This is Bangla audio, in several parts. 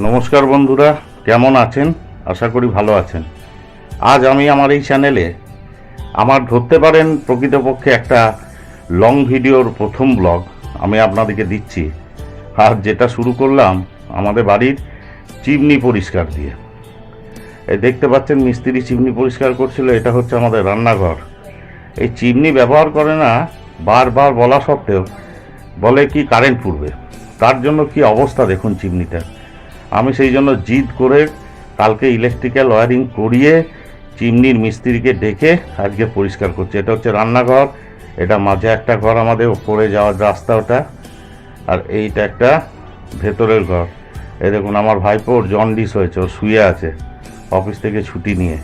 নমস্কার বন্ধুরা, কেমন আছেন? আশা করি ভালো আছেন। আজ আমি আমার এই চ্যানেলে আমার ধরতে পারেন প্রকৃতপক্ষে একটা লং ভিডিওর প্রথম ব্লগ আমি আপনাদেরকে দিচ্ছি। আর যেটা শুরু করলাম আমাদের বাড়ির চিমনি পরিষ্কার দিয়ে। এই দেখতে পাচ্ছেন মিস্ত্রি চিমনি পরিষ্কার করছিল, এটা হচ্ছে আমাদের রান্নাঘর। এই চিমনি ব্যবহার করে না বারবার বলা সত্ত্বেও বলে কি কারেন্ট পুড়বে। তার জন্য কি অবস্থা দেখুন চিমনিটার। আমি সেই জন্য জিদ করে কালকে ইলেকট্রিক্যাল ওয়ারিং করিয়ে চিমনির মিস্ত্রিকে ডেকে আজকে পরিষ্কার করছি। এটা হচ্ছে রান্নাঘর, এটা মাঝে একটা ঘর আমাদের, ওপরে যাওয়ার রাস্তা ওটা, আর এইটা একটা ভেতরের ঘর। এই দেখুন, আমার ভাইপোর জন্ডিস হয়েছে, ও শুয়ে আছে, অফিস থেকে ছুটি নিয়ে।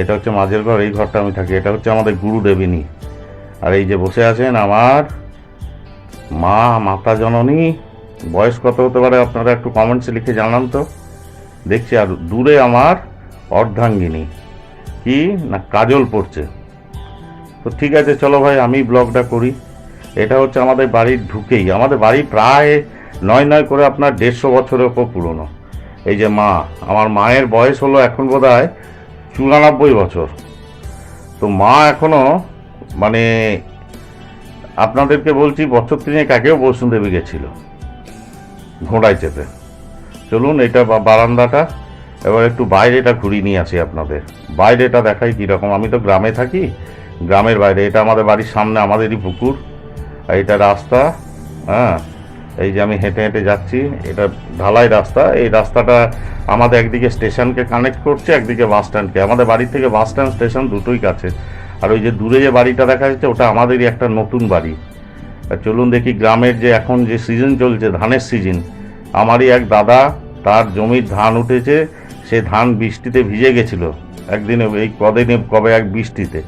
এটা হচ্ছে মাঝের ঘর, এই ঘরটা আমি থাকি। এটা হচ্ছে আমাদের গুরু গুরুদেবিনী। আর এই যে বসে আছেন আমার মা, মাতা জননী বয়স কত হতে পারে আপনারা একটু কমেন্টসে লিখে জানান তো। দেখছি আর দূরে আমার অর্ধাঙ্গিনী। কি? না, কাজল পড়ছে। তো ঠিক আছে, চলো ভাই, আমি ব্লগটা করি। এটা হচ্ছে আমাদের বাড়ির ঢুকেই। আমাদের বাড়ি প্রায় নয় নয় করে আপনার দেড়শো বছরের ওপর পুরনো। এই যে মা, আমার মায়ের বয়স হলো এখন বোধ হয় চুরানব্বই বছর। তো মা এখনও মানে আপনাদেরকে বলছি, বছর তিনেক আগেও বৈষ্ণদেবী গেছিল। ঘোড়ায় চেপে। চলুন, এটা বারান্দাটা, এবার একটু বাইরেটা ঘুরিয়ে নিয়ে আসি আপনাদের। বাইরেটা দেখাই কীরকম আমি তো গ্রামে থাকি, গ্রামের বাইরে। এটা আমাদের বাড়ির সামনে, আমাদেরই পুকুর। আর এটা রাস্তা হ্যাঁ? এই যে আমি হেঁটে হেঁটে যাচ্ছি, এটা ঢালাই রাস্তা। এই রাস্তাটা আমাদের একদিকে স্টেশনকে কানেক্ট করছে, একদিকে বাস স্ট্যান্ডকে। আমাদের বাড়ি থেকে বাস স্ট্যান্ড, স্টেশন দুটোই কাছে। আর ওই যে দূরে যে বাড়িটা দেখা যাচ্ছে, ওটা আমাদেরই একটা নতুন বাড়ি। চলুন দেখি গ্রামের যে এখন যে সিজন চলছে, ধানের সিজন আমারই এক দাদা, তার জমির ধান উঠেছে, সে ধান বৃষ্টিতে ভিজে গেছিল। একদিনে, এই কদিনে, কবে এক বৃষ্টিতে।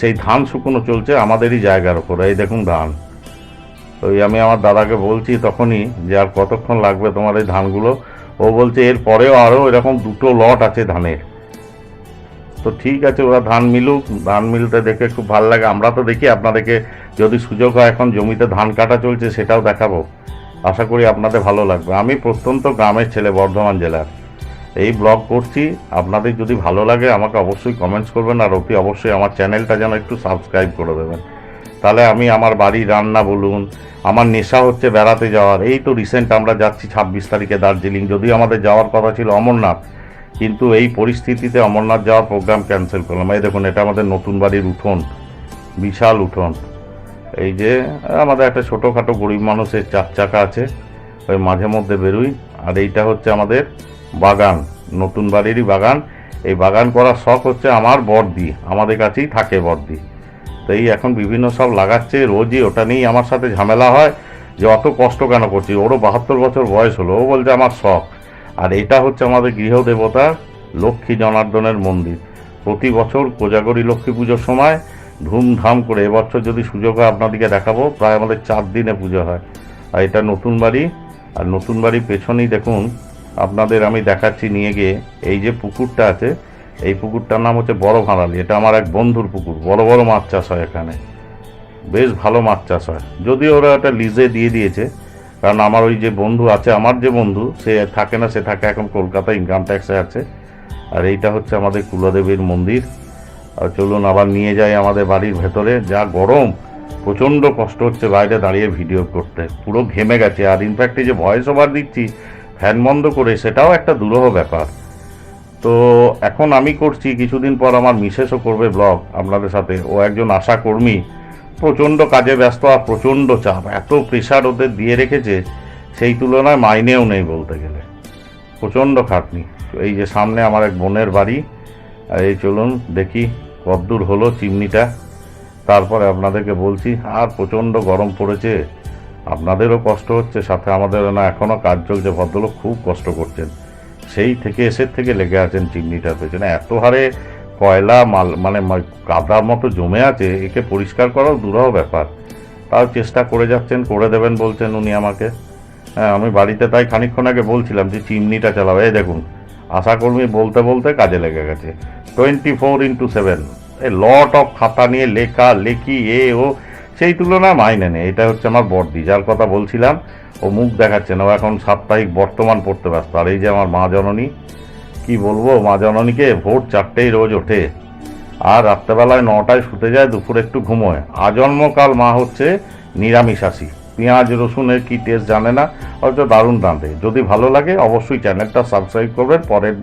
সেই ধান শুকনো চলছে, আমাদেরই জায়গার ওপর এই দেখুন ধান। ওই আমি আমার দাদাকে বলছি তখনই যে আর কতক্ষণ লাগবে তোমার এই ধানগুলো? ও বলছে, এর পরেও আরও এরকম দুটো লট আছে ধানের। তো ঠিক আছে, ওরা ধান মিলুক, ধান মিলতে দেখে খুব ভালো লাগে। আমরা তো দেখি আপনাদেরকে যদি সুযোগ হয় এখন জমিতে ধান কাটা চলছে সেটাও দেখাবো। আশা করি আপনাদের ভালো লাগবে। আমি প্রত্যন্ত গ্রামের ছেলে, বর্ধমান জেলার। এই ব্লগ করছি। আপনাদের যদি ভালো লাগে আমাকে অবশ্যই কমেন্টস করবেন আর অতি অবশ্যই আমার চ্যানেলটা যেন একটু সাবস্ক্রাইব করে দেবেন। তাহলে আমি আমার বাড়ি রান্না বলুন, আমার নেশা হচ্ছে বেড়াতে যাওয়ার। এই তো রিসেন্ট আমরা যাচ্ছি ছাব্বিশ তারিখে দার্জিলিং। যদিও আমাদের যাওয়ার কথা ছিল অমরনাথ কিন্তু এই পরিস্থিতিতে অমরনাথ যাওয়ার প্রোগ্রাম ক্যান্সেল করলাম। এই দেখুন, এটা আমাদের নতুন বাড়ির উঠোন, বিশাল উঠোন। এই যে, আমাদের একটা ছোটোখাটো গরিব মানুষের চার চাকা আছে, ওই মাঝে মধ্যে বেরোই। আর এইটা হচ্ছে আমাদের বাগান, নতুন বাড়িরই বাগান। এই বাগান করার শখ হচ্ছে আমার বর্দি, আমাদের কাছেই থাকে বর্দি। তো এই এখন বিভিন্ন সব লাগাচ্ছে, রোজই ওটা নিয়েই আমার সাথে ঝামেলা হয় যে অত কষ্ট কেন করছি? ওরও বাহাত্তর বছর বয়স হলো, ও বলছে আমার শখ। আর এটা হচ্ছে আমাদের গৃহদেবতা লক্ষ্মী জনার্দনের মন্দির। প্রতি বছর কোজাগরী লক্ষ্মী পুজোর সময় ধুমধাম করে এবছর যদি সুযোগ হয় আপনাদেরকে দেখাবো, প্রায় আমাদের চার দিনে পুজো হয়। আর এটা নতুন বাড়ি, আর নতুন বাড়ির পেছনেই দেখুন, আপনাদের আমি দেখাচ্ছি নিয়ে গিয়ে, এই যে পুকুরটা আছে, এই পুকুরটার নাম হচ্ছে বড় ভাঁড়ালি। এটা আমার এক বন্ধুর পুকুর, বড় বড় মাছ চাষ হয় এখানে। বেশ ভালো মাছ চাষ হয়। যদিও ওরা একটা লিজে দিয়ে দিয়েছে কারণ আমার ওই যে বন্ধু আছে, আমার যে বন্ধু, সে থাকে না, সে থাকে এখন কলকাতা ইনকাম ট্যাক্সে আছে। আর এইটা হচ্ছে আমাদের কুলাদেবীর মন্দির। আর চলুন আবার নিয়ে যাই আমাদের বাড়ির ভেতরে। যা গরম, প্রচণ্ড কষ্ট হচ্ছে বাইরে দাঁড়িয়ে ভিডিও করতে। পুরো ঘেমে গেছে। আর ইনফ্যাক্ট এই যে ভয়েস ওভার দিচ্ছি ফ্যান বন্ধ করে, সেটাও একটা দুরহ ব্যাপার। তো এখন আমি করছি, কিছুদিন পর আমার মিসেসও করবে ব্লগ আপনাদের সাথে। ও একজন আশা কর্মী প্রচণ্ড কাজে ব্যস্ত আর প্রচণ্ড চাপ। এত প্রেশার ওদের দিয়ে রেখেছে, সেই তুলনায় মাইনেও নেই বলতে গেলে। প্রচণ্ড খাটনি। এই যে সামনে আমার এক বোনের বাড়ি, আর এই চলুন দেখি কদ্দূর হলো চিমনিটা। তারপরে আপনাদেরকে বলছি, আর প্রচণ্ড গরম পড়েছে। আপনাদেরও কষ্ট হচ্ছে, সাথে আমাদের না এখনও কাজ চলছে, ভদ্রলোক খুব কষ্ট করছেন। সেই থেকে এসের থেকে লেগে আছেন চিমনিটার পেছনে। এত হারে কয়লা, মাল মানে কাদার মতো জমে আছে, একে পরিষ্কার করাও দুরহ ব্যাপার। তাও চেষ্টা করে যাচ্ছেন, করে দেবেন বলছেন উনি আমাকে। হ্যাঁ আমি বাড়িতে তাই খানিকক্ষণ আগে বলছিলাম যে চিমনিটা চালাবে। এই দেখুন, আশাকর্মী বলতে বলতে কাজে লেগে গেছে। Twenty four into seven, a lot of খাতা নিয়ে লেখা, লেখি, এ, ও, সেই তুলনায় মাইনে নেই। এটা হচ্ছে আমার বর্দি যার কথা বলছিলাম, ও মুখ দেখাচ্ছে না। ও এখন সাপ্তাহিক বর্তমান পড়তে ব্যস্ত। আর এই যে আমার মা জননী কি বলব মা জননীকে ভোর চারটেই রোজ ওঠে। আর রাত্রেবেলায় নটায় শুতে যায়, দুপুরে একটু ঘুমোয়। আজন্মকাল মা হচ্ছে নিরামিষাশী। পেঁয়াজ, রসুনের কি টেস্ট জানে না হয়তো দারুণ রাঁধে। যদি ভালো লাগে, অবশ্যই চ্যানেলটা সাবস্ক্রাইব করবেন, পরের